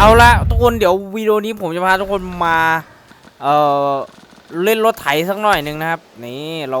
เอาละทุกคนเดี๋ยววิดีโอนี้ผมจะพาทุกคนมาเอ่อเล่นรถไถสักหน่อยหนึ่งนะครับ นี่เรา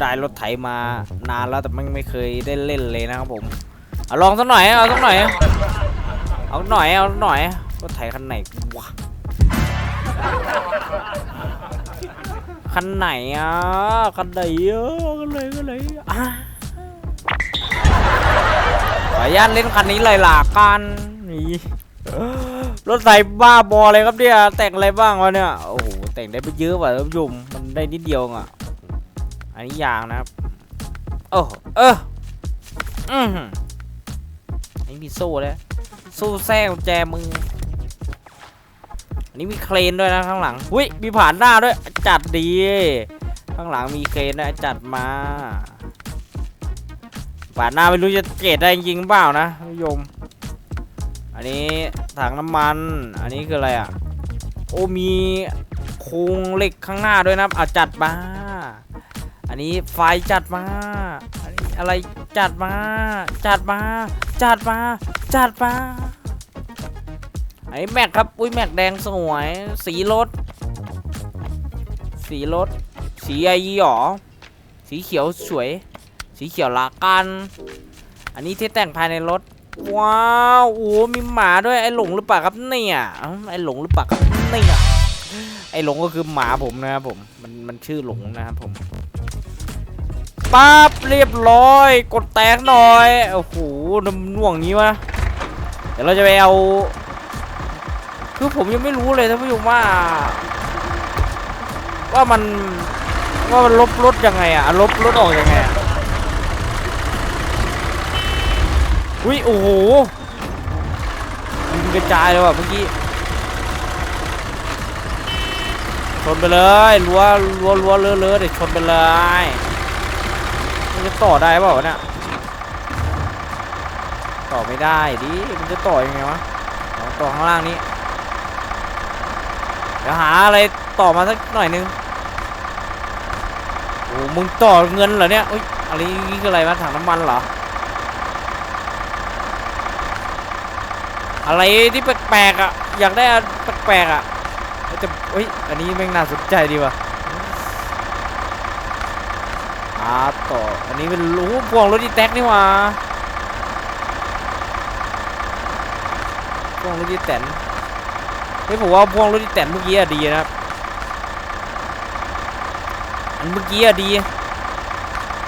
ได้รถไถมานานแล้วแต่ไม่ไม่เคยได้เล่นเลยนะครับผมเอาลองสักหน่อยเอาสักหน่อยเอาหน่อยเอาหน่อยรถไถคันไหนวะคันไหนอะคันไหนอะคันไหนคันไหนอะขออนุญาตเล่นคันนี้เลยล่ะกันนี่ รถไถบ้าบอเลยครับเนี่ยแต่งอะไรบ้างวะเนี่ยโอ้โหแต่งได้ไปเยอะว่ะท่านผู้ชมมันได้นิดเดียวอะอันนี้ยางนะครับโอ้เอออือหืออันนี้มีโซ่แล้วโซ่แทรกกุญแจมืออันนี้มีเครนด้วยนะข้างหลังอุ้ยมีผ่านหน้าด้วยจัดดี ข้างหลังมีเครนด้วยจัดมาผ่านหน้าไม่รู้จะเกตได้จริงเปล่านะท่านผู้ชม อันนี้ถังน้ำมัน อันนี้คืออะไรอะ โอ้มีโครงเหล็กข้างหน้าด้วยนะครับอะจัดมา อันนี้ไฟจัดมา อันนี้อะไรจัดมา จัดมา จัดมา จัดมาไอ้แม็กครับ อุ้ยแม็กแดงสวย สีรถ สีรถ สีไอหยอสีเขียวสวย สีเขียวละกัน อันนี้ที่แต่งภายในรถ ว้าวโอ้มีหมาด้วยไอ้หลงหรือเปล่าครับเนี่ยไอ้หลงหรือเปล่าครับเนี่ยไอ้หลงก็คือหมาผมนะครับผมมันมันชื่อหลงนะครับผมปั๊บเรียบร้อย กดแตกหน่อยโอ้โหน้ำน่วงนี้วะเดี๋ยวเราจะไปเอา คือผมยังไม่รู้เลยท่านผู้ชมว่า ว่ามันว่ามันลบรถยังไงอะลบรถออกยังไง อะอุ้ยโอ้โหยิงกระจายเลยว่ะเมื่อกี้ชนไปเลยรัวรัวรัวเลอะเลอะเดี๋ยวชนไปเลยมันจะต่อได้เปล่าเนี่ยต่อไม่ได้ดิมันจะต่อยังไงวะต่อข้างล่างนี้เดี๋ยวหาอะไรต่อมาสักหน่อยนึงโอ้มึงต่อเงินเหรอเนี่ยอุ้ยอะไรนี่คืออะไรวะถังน้ำมันเหรอ อะไรที่แปลกๆอะอยากได้อันแปลกๆอะแต่เฮ้ยอันนี้แม่งน่าสนใจดีว่ะอาต่ออันนี้เป็นรู้พวงรถดีแท็กนี่ว่าพวงรถดีแตนเฮ้ยผมว่าพวงรถดีแตนเมื่อกี้อะดีนะครับอันเมื่อกี้อะดี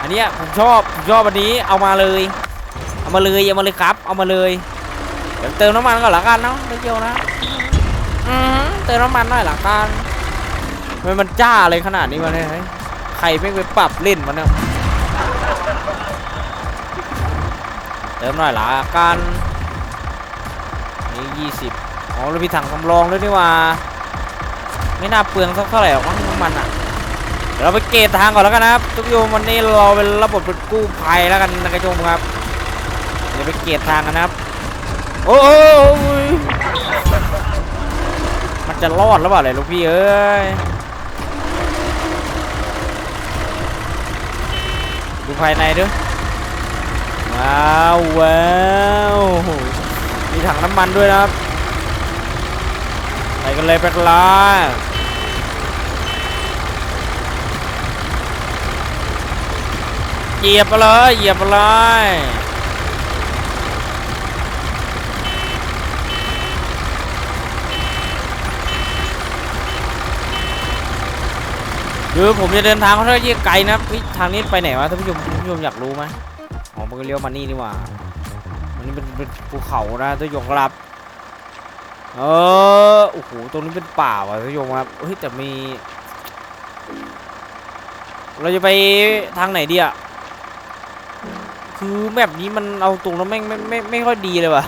อันนี้ผมชอบผมชอบอันนี้เอามาเลย เอามาเลยเอามาเลยครับ เอามาเลย เดี๋ยวเติมน้ำมันก่อนละกันเนาะไม่เกี่ยวนะอืมเติมน้ำมันหน่อยละกันทำไมมันจ้าอะไรขนาดนี้วะเนี่ยเฮ้ยใครไม่งไปปรับเล่นมันเนี่ยเติมหน่อยละกันนี่ยี่สิบอ๋อเรามีถังสำรองด้วยนี่ว่า ไม่น่าเปลืองสักเท่าไหร่หรอกมั้งน้ำมันอะเดี๋ยวเราไปเกตทางก่อนแล้วกันนะครับทุกโยมวันนี้เราเป็นระบบเป็นกู้ภัยแล้วกันนะครับโยมครับเดี๋ยวไปเกตทางกันนะครับ โอ้ยมันจะรอดหรือเปล่าเลยลูกพี่เอ้ยดูภายในด้วยว้าวว้าวมีถังน้ำมันด้วยนะครับไปกันเลยไปกันเลยเหยียบไปเลยเหยียบไปเลย คือผมจะเดินทางค่อนข้างที่ไกลนะเฮ้ยทางนี้ไปไหนวะท่านผู้ชมท่านผู้ชมอยากรู้ไหมอ๋อมันก็เลี้ยวมานี่นี่หว่ามันนี่เป็นเป็นภูเขานะท่านผู้ชมครับเออโอ้โหตรงนี้เป็นป่าว่ะท่านผู้ชมครับเฮ้ยแต่มี เราจะไปทางไหนดีอะคือแมปนี้มันเอาตรงแล้วแม่งไม่ไม่ไม่ค่อยดีเลยว่ะ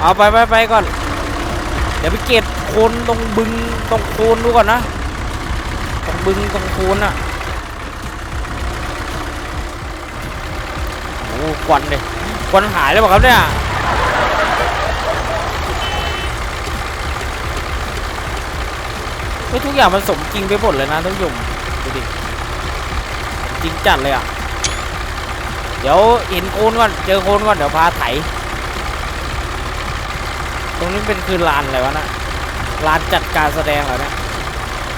เอาไปไปไปก่อน เดี๋ยวไปเก็บ โคนตรงบึงตรงโคนดูก่อนนะตรงบึงตรงโคนอะโอ้ควันเลยควันหายแล้วเปล่าครับเนี่ยเฮ้ทุกอย่างมันสมจริงไปหมดเลยนะท่านผู้ชมดูดิจริงจัดเลยอะเดี๋ยวเห็นโคนก่อนเจอโคนก่อนเดี๋ยวพาไถ ตรงนี้เป็นคือลานอะไรวะน่ะ ลานจัดการแสดงเหรอเนี่ย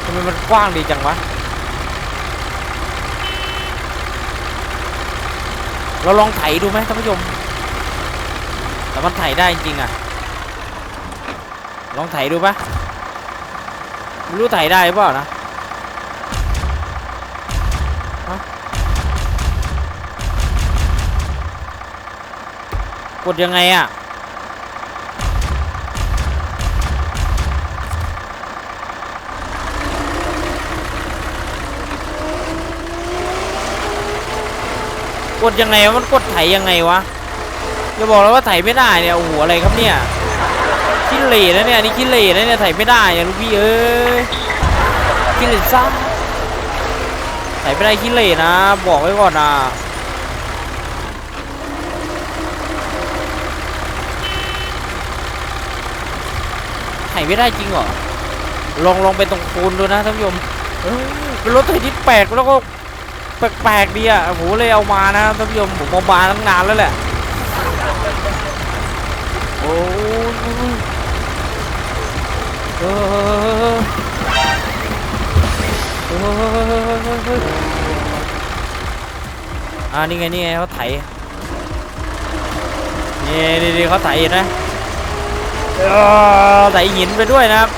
ทำไมมันกว้างดีจังวะ เราลองไถดูไหมท่านผู้ชม แต่มันไถได้จริงๆอะลองไถดูปะไม่รู้ไถได้หรือเปล่านะกดยังไงอะ กดยังไงวะมันกดไถยังไงวะจะบอกแล้วว่าไถไม่ได้เนี่ยโอ้โหอะไรครับเนี่ยขี้เหร่นะเนี่ยนี่ขี้เหร่นะเนี่ยไถไม่ได้อะลูกพี่เอ้ยขี้เหร่ซ้ำไถไม่ได้ขี้เหร่นะ บอกไว้ก่อนนะไถไม่ได้จริงเหรอลองลองไปตรงโคนดูนะท่านผู้ชมเออเป็นรถไถที่แปลกแล้วก็ แปลกๆดีอะผมเลยเอามานะท่านผู้ชมผมเอามาตั้งนานแล้วแหละโอ้ยเออเอออ่านี่ไงนี่ไงเขาไถนี่นี่เขาไถเห็นไหมไถหินไปด้วยนะครับ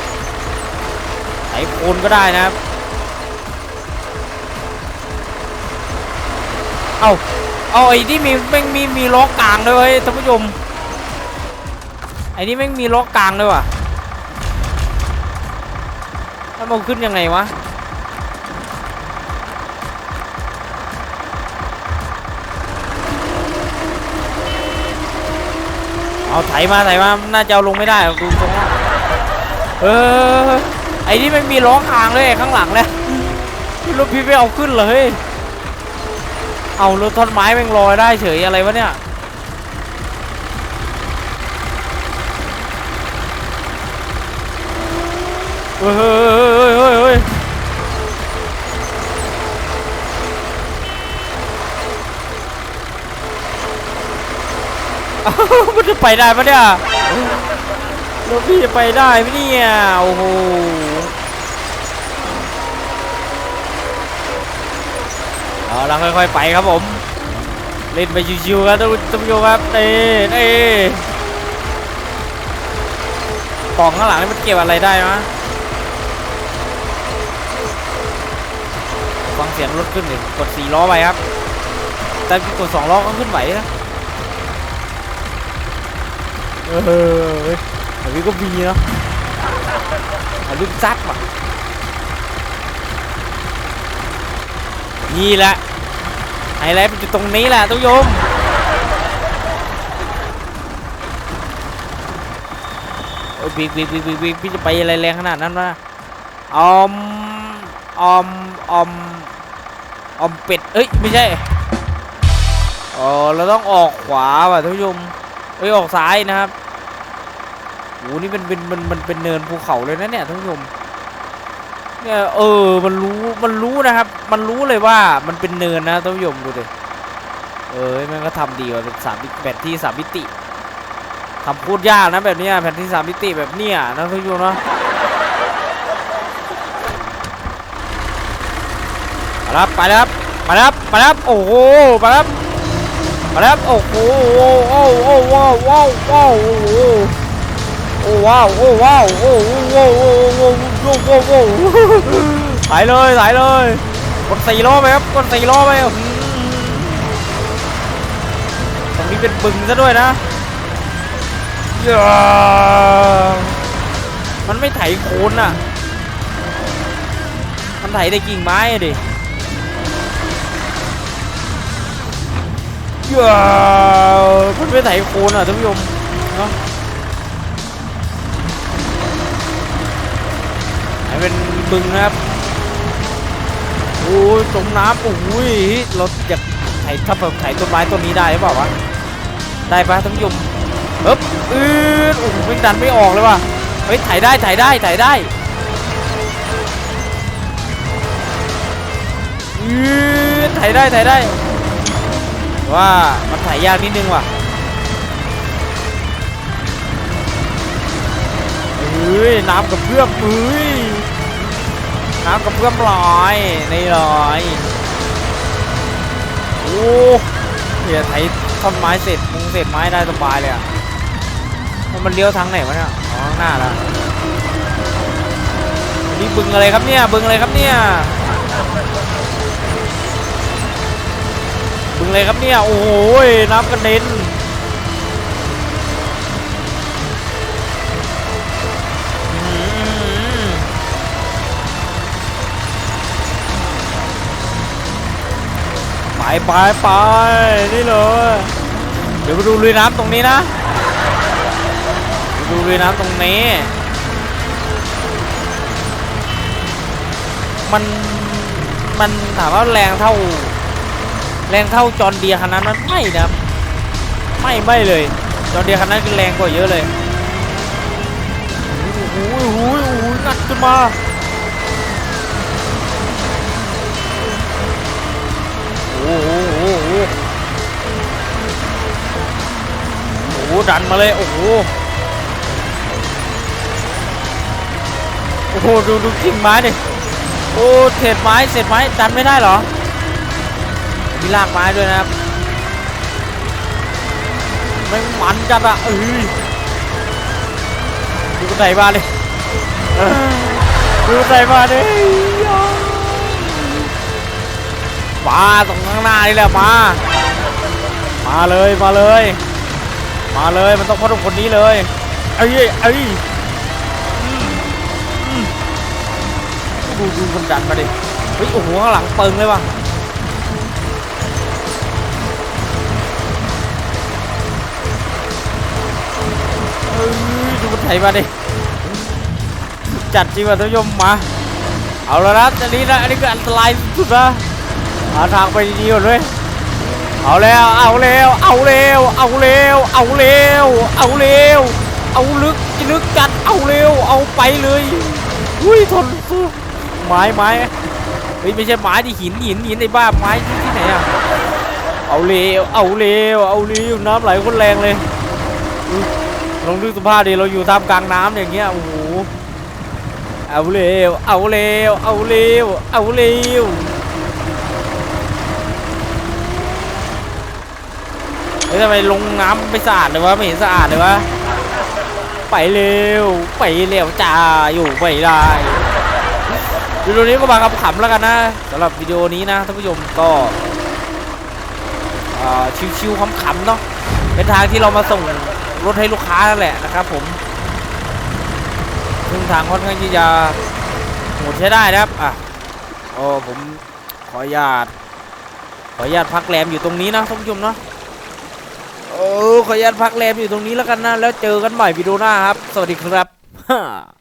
ไถโคนก็ได้นะครับ เอาเอาไอ้ที่มีแม่งมีมีล้อกลางด้วยเว้ยท่านผู้ชมไอ้นี่แม่งมีล้อกลางด้วยว่ะแล้วมันขึ้นยังไงวะเอาไถมาไถมาน่าจะเอาลงไม่ได้กดูตรงนั้เออไอ้นี่ไม่งมีล้อกลางด้วยข้างหลังเลยรถพี่ไม่เอาขึ้นเลย เอารถท่อนไม้แม่งลอยได้เฉยอะไรวะเนี่ย เฮ้ยเฮ้ยเฮ้ยเฮ้ยอ้าวมันจะไปได้ปะเนี่ยรถพี่จะไปได้ไหมเนี่ย โอ้โห เอาละค่อยๆไปครับผม เล่นไปชิวๆครับท่านผู้ชมครับเต้เต้กล่องข้างหลังนี่มันเก็บอะไรได้มะฟังเสียงรถขึ้นหนึ่งกดสี่ล้อไปครับ แต่กดสองล้อก็ขึ้นไหวนะเออแต่พี่ก็มีเนาะเอาลูกซัดว่ะ นี่แหละไฮไลท์มันอยู่ตรงนี้แหละทุกโยมโอ้ยบิ๊กบิ๊กบิ๊กบิ๊กบิ๊กพี่จะไปอะไรแรงขนาดนั้นวะออมออมออมออมเป็ดเอ้ยไม่ใช่อ๋อเราต้องออกขวาว่ะท่านผู้ชมเอ้ยออกซ้ายนะครับโอ้นี่เป็นเป็นมันมันเป็นเนินภูเขาเลยนะเนี่ยท่านผู้ชม เนี่ยเออมันรู้มันรู้นะครับ มันรู้เลยว่ามันเป็นเนินนะท่านผู้ชมดูดิเออมันก็ทำดีว่ะเป็นสามิแบบที่สามมิติทำพูดยากนะแบบเนี้ยแผนที่สามมิติแบบเนี้ยนะท่านผู้ชมเนาะมาแล้วไปแล้วครับมาแล้วครับมาแล้วครับโอ้โหมาแล้วครับมาแล้วครับโอ้โหโอ้โหว้าวว้าวว้าวโอ้โหโอ้ว้าวโอ้ว้าวโอ้โหโอ้โหโอ้โห โอ้โหโอ้หถ่ายเลยถ่ายเลยกดสี่ล้อไปครับกดสี่ล้อไปอื้อหือตรงนี้เป็นบึงซะด้วยนะอย่ามันไม่ไถโคนอะ มันไถได้กิ่งไม้ดิอย่ามันไม่ไถโคนอะท่านผู้ชม เป็นบึงนะครับโอ้ยจมน้ำโอ้ยเราอยากไถถ้าแบบไถต้นไม้ต้นนี้ได้หรือเปล่าวะได้ปะท่านผู้ชมเอ๊บอืดโอ้โหไม่ดันไม่ออกเลยว่ะเฮ้ยไถได้ไถได้ไถได้อืดไถได้ไถได้ว่ามันถ่ายยากนิดนึงว่ะยน้ำกับเพื่อมเอ้ย น้ำกับเพื่อมลอยนี่ลอยโอ้เดี๋ยวไถท่อนไม้เสร็จมุงเสร็จไม้ได้สบายเลยอะมันเลี้ยวทางไหนวะเนี่ยอ๋อข้างหน้าแล้วนี่บึงอะไรครับเนี่ยบึงอะไรครับเนี่ยบึงอะไรครับเนี่ยโอ้โหน้ำกระเด็น ไปไปไปนี่เลยเดี๋ยวไปดูลุยน้ำตรงนี้นะไปดูลุยน้ำตรงนี้ มันมันถามว่าแรงเท่า แรงเท่าจอนเดียคันนั้นมันไม่นะไม่ไม่เลย จอนเดียคันนั้นคือแรงกว่าเยอะเลยโอ้โหโอ้โหโอ้โหงัดขึ้นมา ดันมาเลยโอ้โหโอ้โหดูดูกิ่งไม้ดิโอ้เศษไม้เศษไม้ดันไม่ได้เหรอมีรากไม้ด้วยนะครับมันมันจัดอะเอ้ยดูกระไดมาเออดูกระไดมาดิมาตรงข้างหน้านี่แหละมามาเลยมาเลย มาเลยมันต้องพ่อทุกคนนี้เลยเอ้ยเอ้ยอืมอืมดูดูคนดันมาดิเฮ้ยโอ้โหข้างหลังเปิงเลยว่ะเอ้ยดูมันไถมาดิจัดจริงว่ะท่านผู้ชมมาเอาแล้วนะอันนี้นะอันนี้ก็อันตรายสุดนะหาทางไปดีๆก่อนเลย เอาแล้วเอาแล้วเอาแล้วเอาแล้วเอาแล้วเอาแล้วเอาลึกลึกจัดเอาเร็วเอาไปเลยอุ้ยทนสู้ไม้ไม้เฮ้ยไม่ใช่ไม้ดิหินหินหินไอ้บ้าไม้ที่ไหนอะเอาเร็วเอาเร็วเอาเร็วน้ำไหลคนแรงเลยอุ๊ยลองดูสภาพดิเราอยู่ท่ามกลางน้ำอย่างเงี้ยโอ้โหเอาเร็วเอาเร็วเอาเร็วเอาเร็ว ฮ้ยทำไมลงน้ำไม่สะอาดเลยวะไม่เห็นสะอาดเลยวะไปเร็วไปเร็วจ้าอยู่ไม่ได้วิดีโอนี้ก็มาขำๆแล้วกันนะสำหรับวิดีโอนี้นะท่านผู้ชมก็อ่าชิวๆขำๆเนาะเป็นทางที่เรามาส่งรถให้ลูกค้านั่นแหละนะครับผมซึ่งทางค่อนข้างที่จะโหดใช้ได้นะครับอะโอ้ผมขออนุญาตขออนุญาตพักแรมอยู่ตรงนี้นะท่านผู้ชมเนาะ อ้ขออนุญาตพักแรมอยู่ตรงนี้แล้วกันนะ แล้วเจอกันใหม่วิดีโอหน้าครับ สวัสดีครับ